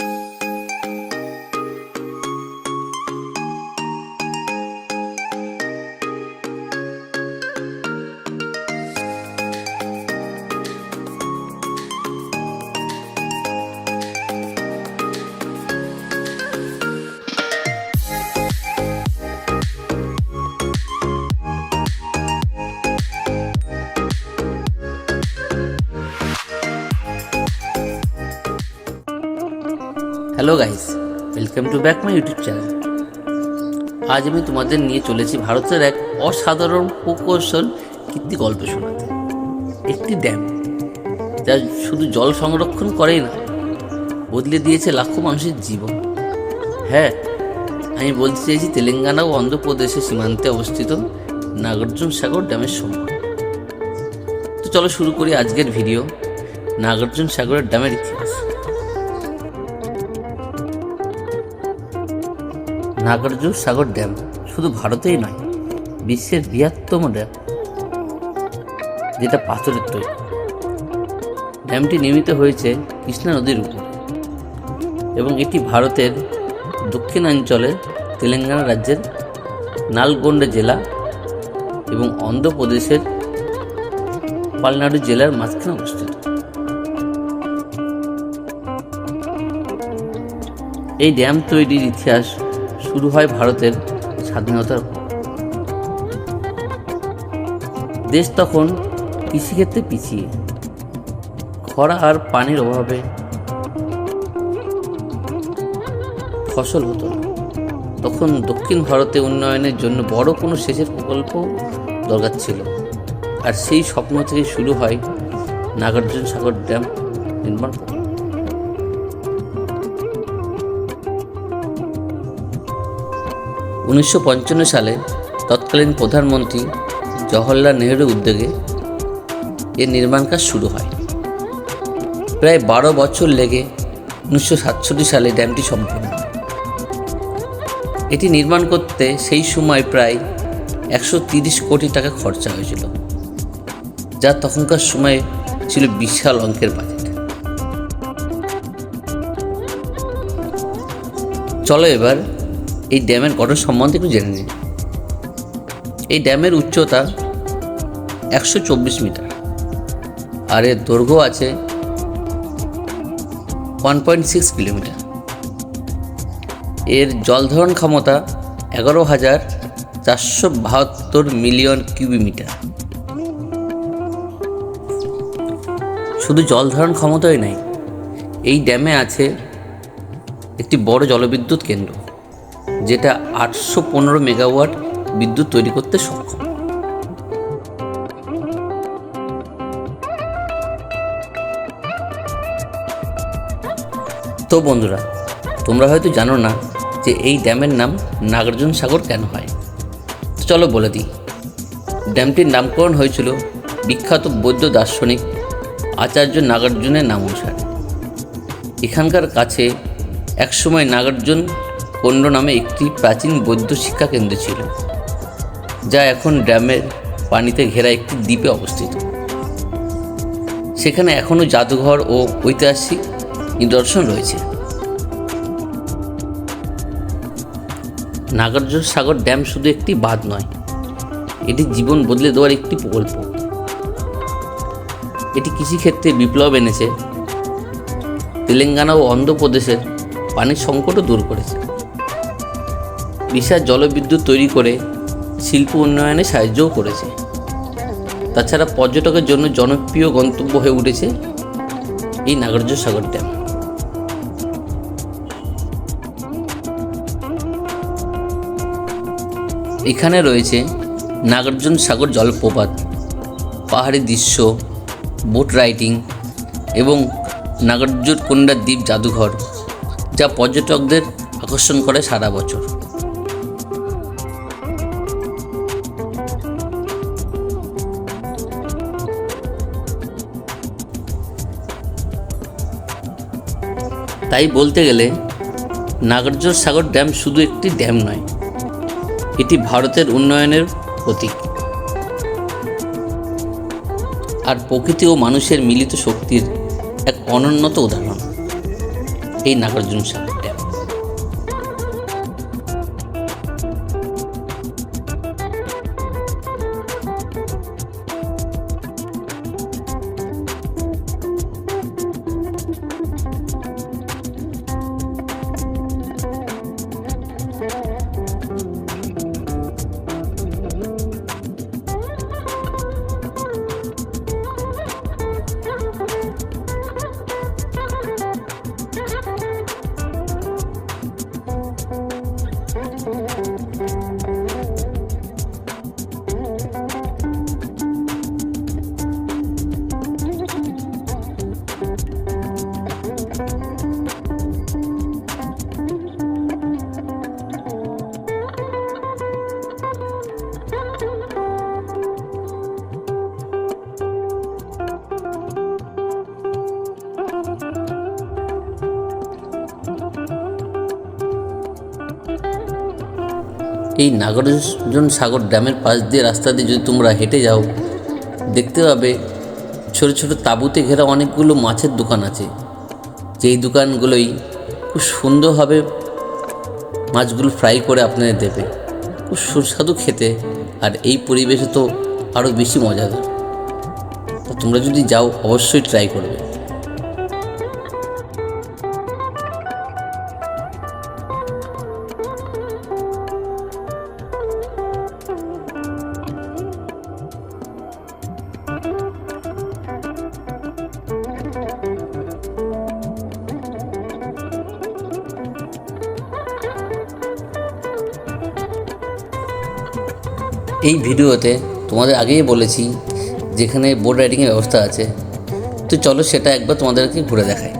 you hello guys welcome to back my YouTube channel আজ আমি তোমাদের নিয়ে চলেছি ভারতের এক অসাধারণ প্রকৌশল কীর্তি গল্প শোনাতে। একটি ড্যাম, যা শুধু জল সংরক্ষণ করেই না, বদলে দিয়েছে লাখো মানুষের জীবন। হ্যাঁ আমি বলতে চাইছি তেলেঙ্গানা ও অন্ধ্রপ্রদেশের সীমান্তে অবস্থিত নাগার্জুন সাগর ড্যামের সম্পর্কে তো চলো শুরু করি আজকের ভিডিও, নাগার্জুন সাগরের ড্যামের ইতিহাস। নাগার্জুন সাগর ড্যাম। শুধু ভারতেই নয়, বিশ্বের বৃহত্তম ড্যাম, যেটা পাথরের তৈরি। ড্যামটি নির্মিত হয়েছে কৃষ্ণা নদীর উপর এবং এটি ভারতের দক্ষিণাঞ্চলে তেলেঙ্গানা রাজ্যের নালগোন্ডা জেলা এবং অন্ধ্রপ্রদেশের পালনাড়ু জেলার মাঝখানে অবস্থিত। এই ড্যাম তৈরির ইতিহাস শুরু হয় ভারতের স্বাধীনতার দেশ তখন কৃষিক্ষেত্রে পিছিয়ে। খরা আর পানির অভাবে ফসল হতো তখন দক্ষিণ ভারতে উন্নয়নের জন্য বড় কোনো সেচের প্রকল্প দরকার ছিল। আর সেই স্বপ্ন থেকে শুরু হয় নাগার্জুন সাগর ড্যাম নির্মাণ উনিশশো পঞ্চান্ন সালে তৎকালীন প্রধানমন্ত্রী জওহরলাল নেহরুর উদ্যোগে এর নির্মাণ কাজ শুরু হয়। প্রায় বারো বছর লেগে উনিশশো সাতষট্টি সালে ড্যামটি সম্পূর্ণ এটি নির্মাণ করতে সেই সময় প্রায় একশো তিরিশ কোটি টাকা খরচা হয়েছিল, যা তখনকার সময়ে ছিল বিশাল অঙ্কের বাজেট। চলো এবার এই ড্যামের গঠন সম্বন্ধে একটু জেনে নিন এই ড্যামের উচ্চতা একশো চব্বিশ মিটার। আর এর দৈর্ঘ্য আছে ওয়ান পয়েন্ট সিক্স কিলোমিটার। এর জলধারণ ক্ষমতা এগারো হাজার চারশো বাহাত্তর মিলিয়ন কিউবিমিটার শুধু জলধারণ ক্ষমতাই নাই, এই ড্যামে আছে একটি বড় জলবিদ্যুৎ কেন্দ্র। যেটা আটশো পনেরো মেগাওয়াট বিদ্যুৎ তৈরি করতে সক্ষম। তো বন্ধুরা, তোমরা হয়তো জানো না যে এই ড্যামের নাম নাগার্জুন সাগর কেন হয়? চলো বলে দিই। ড্যামটির নামকরণ হয়েছিল বিখ্যাত বৌদ্ধ দার্শনিক আচার্য নাগার্জুনের নাম অনুসারে এখানকার কাছে একসময় নাগার্জুন কোণ্ড নামে একটি প্রাচীন বৌদ্ধ শিক্ষা কেন্দ্র ছিল, যা এখন ড্যামের পানিতে ঘেরা একটি দ্বীপে অবস্থিত। সেখানে এখনও জাদুঘর ও ঐতিহাসিক নিদর্শন রয়েছে। নাগার্জুন সাগর ড্যাম শুধু একটি বাঁধ নয়, এটি জীবন বদলে দেওয়ার একটি প্রকল্প। এটি কৃষিক্ষেত্রে বিপ্লব এনেছে, তেলেঙ্গানা ও অন্ধ্রপ্রদেশের পানির সংকটও দূর করেছে। বিশাল জলবিদ্যুৎ তৈরি করে শিল্প উন্নয়নে সাহায্যও করেছে। তাছাড়া পর্যটকের জন্য জনপ্রিয় গন্তব্য হয়ে উঠেছে এই নাগার্জুন সাগর ড্যাম। এখানে রয়েছে নাগার্জুন সাগর জলপ্রপাত, পাহাড়ি দৃশ্য, বোট রাইডিং এবং নাগার্জুন কোন্ডা দ্বীপ জাদুঘর, যা পর্যটকদের আকর্ষণ করে সারা বছর। তাই বলতে গেলে নাগার্জুন সাগর ড্যাম শুধু একটি ড্যাম নয়, এটি ভারতের উন্নয়নের প্রতীক। আর প্রকৃতি ও মানুষের মিলিত শক্তির এক অনন্যত উদাহরণ, এই নাগার্জুন সাগর। এই নাগার্জুন সাগর ড্যামের পাশ দিয়ে রাস্তা দিয়ে যদি তোমরা হেঁটে যাও, দেখতে পাবে ছোট ছোট তাঁবুতে ঘেরা অনেকগুলো মাছের দোকান আছে। যেই দোকানগুলোই খুব সুন্দরভাবে মাছগুলো ফ্রাই করে আপনাদের দেবে। খুব সুস্বাদু খেতে আর এই পরিবেশে তো আরও বেশি মজাদার। তোমরা যদি যাও, অবশ্যই ট্রাই করবে। এই ভিডিওতে তোমাদের আগেই বলেছি যেখানে বোর্ড রাইডিংয়ের ব্যবস্থা আছে। তো চলো সেটা একবার তোমাদেরকে ঘুরে দেখাই।